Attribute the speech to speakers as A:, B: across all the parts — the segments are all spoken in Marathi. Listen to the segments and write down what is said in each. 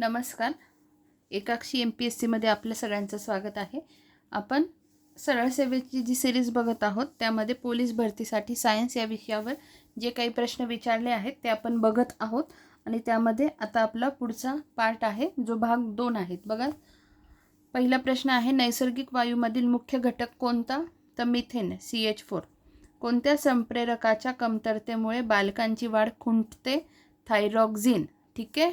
A: नमस्कार. एकाक्षी एम पी एस सीमध्ये आपल्या सगळ्यांचं स्वागत आहे. आपण सरळ सेवेची जी सिरीज बघत आहोत त्यामध्ये पोलीस भरतीसाठी सायन्स या विषयावर जे काही प्रश्न विचारले आहेत ते आपण बघत आहोत. आणि त्यामध्ये आता आपला पुढचा पार्ट आहे जो भाग दोन आहेत. बघा पहिला प्रश्न आहे नैसर्गिक वायूमधील मुख्य घटक कोणता? तर मिथेन सी एच फोर कोणत्या संप्रेरकाच्या कमतरतेमुळे बालकांची वाढ खुंटते? थायरॉक्झिन ठीक आहे?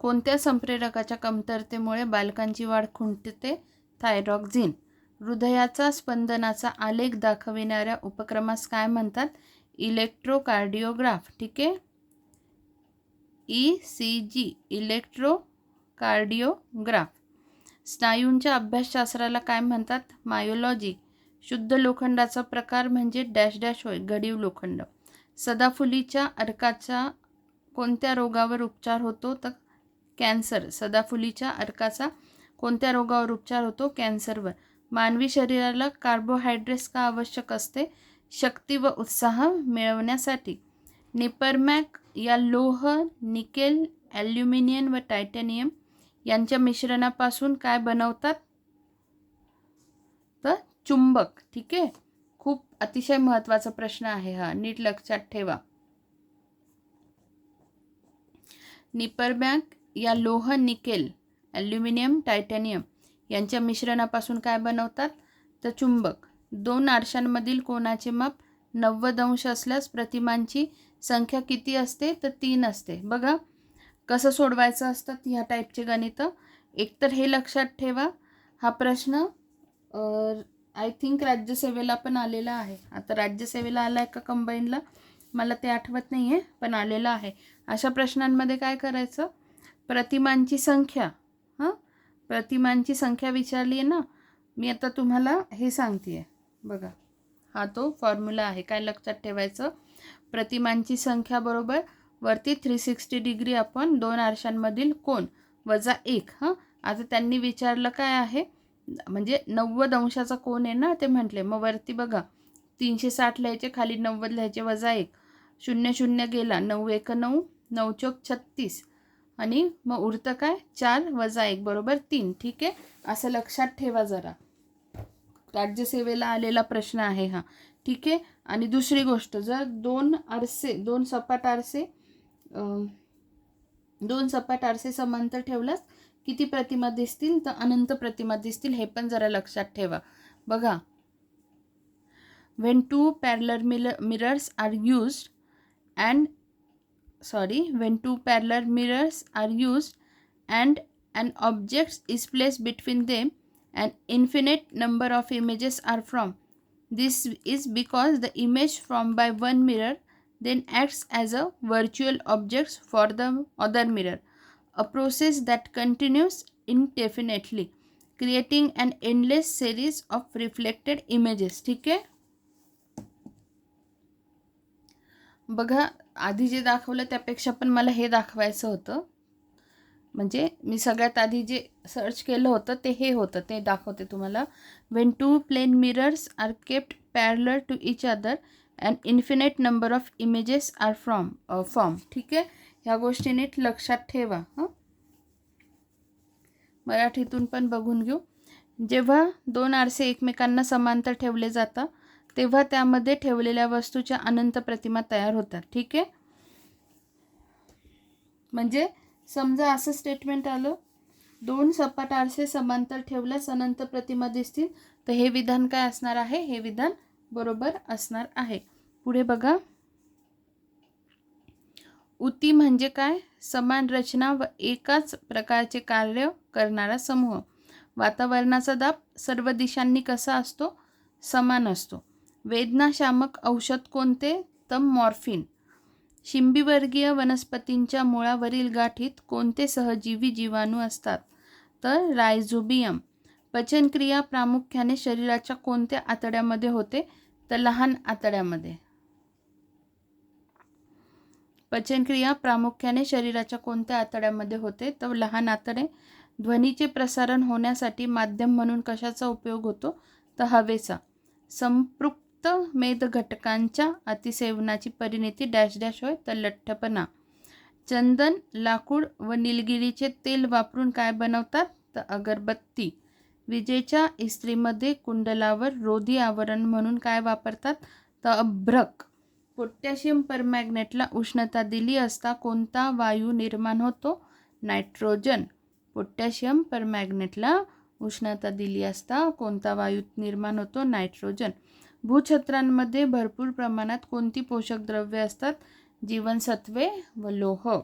A: कोणत्या संप्रेरकाच्या कमतरतेमुळे बालकांची वाढ खुंटते? थायरॉक्झिन. हृदयाचा स्पंदनाचा आलेख दाखविणाऱ्या उपक्रमास काय म्हणतात? इलेक्ट्रोकार्डिओग्राफ. ठीक आहे? E C G electrocardiograph. स्नायूंच्या अभ्यासशास्त्राला काय म्हणतात? मायोलॉजी. शुद्ध लोखंडाचा प्रकार म्हणजे डॅश डॅश होय गडीव लोखंड. सदाफुलीच्या अर्काचा कोणत्या रोगावर उपचार होतो? तर कॅन्सर. सदाफुलीच्या अर्काचा कोणत्या रोगावर उपचार होतो? कॅन्सरवर. मानवी शरीराला कार्बोहायड्रेट्स का आवश्यक असते? शक्ती व उत्साह मिळवण्यासाठी. निपरमॅक या लोह निकेल ॲल्युमिनियम व टायटॅनियम यांच्या मिश्रणापासून काय बनवतात? तर चुंबक. ठीक आहे? खूप अतिशय महत्त्वाचा प्रश्न आहे हा. नीट लक्षात ठेवा. निपरमॅक या लोह निकेल ॲल्युमिनियम टायटॅनियम यांच्या मिश्रणापासून काय बनवतात? तर चुंबक. दोन आरशांमधील कोणाचे माप नव्वद अंश असल्यास प्रतिमांची संख्या किती असते? तर तीन असते. बघा कसं सोडवायचं असतात ह्या टाईपचे गणितं? एकतर हे लक्षात ठेवा. हा प्रश्न आय थिंक राज्यसेवेला पण आलेला आहे. आता राज्यसेवेला आला आहे का कंबाईनला? मला ते आठवत नाही आहे पण आलेलं आहे. अशा प्रश्नांमध्ये काय करायचं? प्रतिमांची संख्या. हां? प्रतिमांची संख्या विचारली आहे ना मी आता तुम्हाला हे सांगते आहे बघा हा तो फॉर्म्युला आहे. काय लक्षात ठेवायचं? प्रतिमांची संख्या बरोबर वरती थ्री सिक्स्टी डिग्री आपण दोन आरशांमधील कोण वजा एक. हां? आता त्यांनी विचारलं काय आहे? म्हणजे नव्वद अंशाचा कोण आहे ना ते म्हटले. मग वरती बघा तीनशे साठ लिहायचे खाली नव्वद लिहायचे वजा एक. शून्य शून्य गेला नऊ एक नऊ नऊ चौक छत्तीस. आणि मग उरतं काय? चार वजा एक बरोबर तीन. ठीक आहे? असं लक्षात ठेवा जरा. राज्यसेवेला आलेला प्रश्न आहे हा. ठीक आहे? आणि दुसरी गोष्ट जर दोन आरसे दोन सपाट आरसे दोन सपाट आरसे समांतर ठेवलास किती प्रतिमा दिसतील? तर अनंत प्रतिमा दिसतील हे पण जरा लक्षात ठेवा. बघा. When two parallel mill mirrors are used and sorry when two parallel mirrors are used and an object is placed between them an infinite number of images are from this is because the image from by one mirror then acts as a virtual object for the other mirror a process that continues indefinitely creating an endless series of reflected images ठीक आहे बघा आधी जे दाखवलं त्यापेक्षा पण मला हे दाखवायचं होतं. म्हणजे मी सगळ्यात आधी जे सर्च केलं होतं ते हे होतं ते दाखवते तुम्हाला. When two plane mirrors are kept parallel to each other and infinite number of images are from form ठीक आहे? ह्या गोष्टी नीट लक्षात ठेवा हां? मराठीतून पण बघून घेऊ. जेव्हा दोन आरसे एकमेकांना समांतर ठेवले जातात तेव्हा त्यामध्ये ठेवलेल्या वस्तूच्या अनंत प्रतिमा तयार होतात. ठीक आहे? म्हणजे समजा असं स्टेटमेंट आलं. दोन सपाट आरसे समांतर ठेवल्यास अनंत प्रतिमा दिसतील. तर हे विधान काय असणार आहे? हे विधान बरोबर असणार आहे. पुढे बघा. उती म्हणजे काय? समान रचना व एकाच प्रकारचे कार्य करणारा समूह. वातावरणाचा दाब सर्व दिशांनी कसा असतो? समान असतो. वेदनाशामक औषध कोणते? तर मॉर्फिन. शिंबीवर्गीय वनस्पतींच्या मुळावरील गाठीत कोणते सहजीवी जीवाणू असतात? तर रायझोबियम. पचनक्रिया प्रामुख्याने शरीराच्या कोणत्या आतड्यामध्ये होते? तर लहान आतड्यामध्ये. पचनक्रिया प्रामुख्याने शरीराच्या कोणत्या आतड्यामध्ये होते? तर लहान आतडे. ध्वनीचे प्रसारण होण्यासाठी माध्यम म्हणून कशाचा उपयोग होतो? तर हवेचा. संपृक्त अतिरिक्त मेद घटकांच्या अतिसेवनाची परिणिती डॅश डॅश होय तर लठ्ठपणा. चंदन लाकूड व निलगिरीचे तेल वापरून काय बनवतात? तर अगरबत्ती. विजेच्या इस्त्रीमध्ये कुंडलावर रोधी आवरण म्हणून काय वापरतात? तर अभ्रक. पोटॅशियम परमॅग्नेटला उष्णता दिली असता कोणता वायू निर्माण होतो? नायट्रोजन. पोटॅशियम परमॅग्नेटला उष्णता दिली असता कोणता वायू निर्माण होतो? नायट्रोजन. भूछत्रांमध्ये भरपूर प्रमाणात कोणती पोषक द्रव्ये असतात? जीवनसत्वे व लोह.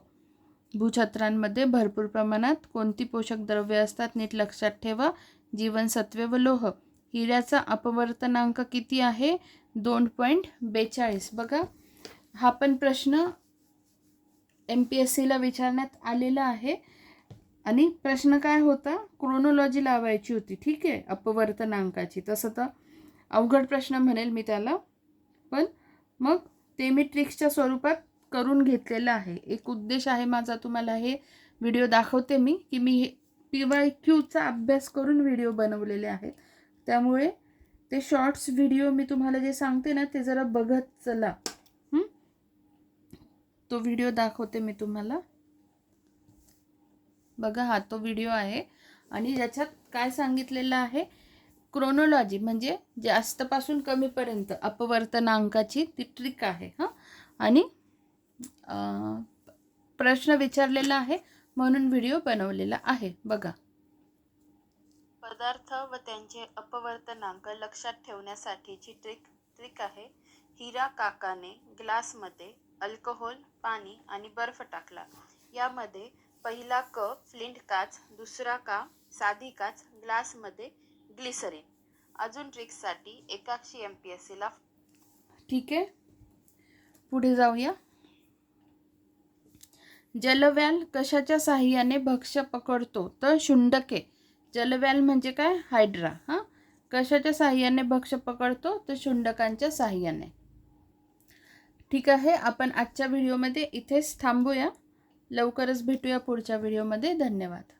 A: भूछत्रांमध्ये भरपूर प्रमाणात कोणती पोषक द्रव्ये असतात नीट लक्षात ठेवा. जीवनसत्वे व लोह. हिऱ्याचा अपवर्तनांक किती आहे? दोन पॉईंट बेचाळीस. बघा. हा पण प्रश्न एम पी एस सीला विचारण्यात आलेला आहे. आणि प्रश्न काय होता? क्रोनोलॉजी लावायची होती. ठीक आहे? अपवर्तनांकाची. तसं तर अवघड प्रश्न म्हणेल मी त्याला. पण मग ते मी ट्रिक्सच्या स्वरूपात करून घेतलेलं आहे. एक उद्देश आहे माझा तुम्हाला हे व्हिडिओ दाखवते मी की मी हे पी वाय क्यूचा अभ्यास करून व्हिडिओ बनवलेले आहेत. त्यामुळे ते शॉर्ट्स व्हिडिओ मी तुम्हाला जे सांगते ना ते जरा बघत चला. तो व्हिडिओ दाखवते मी तुम्हाला. बघा हा तो व्हिडिओ आहे. आणि याच्यात काय सांगितलेलं आहे? क्रोनोलॉजी म्हणजे जास्तपासून कमीपर्यंत अपवर्तनांकाची ती ट्रिक आहे हां? आणि प्रश्न विचारलेला आहे म्हणून व्हिडिओ बनवलेला आहे. बघा.
B: पदार्थ व त्यांचे अपवर्तनांक लक्षात ठेवण्यासाठीची ट्रिक ट्रिक आहे. हिरा काकाने ग्लासमध्ये अल्कोहोल पाणी आणि बर्फ टाकला. यामध्ये पहिला क फ्लिंट काच दुसरा का साधी काच ग्लासमध्ये ग्लिसरीन. अजून ट्रिक्ससाठी एकाक्षी एम पी एस सीला
A: ठीक आहे. पुढे जाऊया. जलव्याल कशाच्या साह्याने भक्ष्य पकडतो? तर शुंडके. जलव्याल म्हणजे काय? हायड्रा. हां? कशाच्या साह्याने भक्ष्य पकडतो? तर शुंडकांच्या साह्याने. ठीक आहे आपण आजच्या व्हिडिओमध्ये इथेच थांबूया. लवकरच भेटूया पुढच्या व्हिडिओमध्ये. धन्यवाद.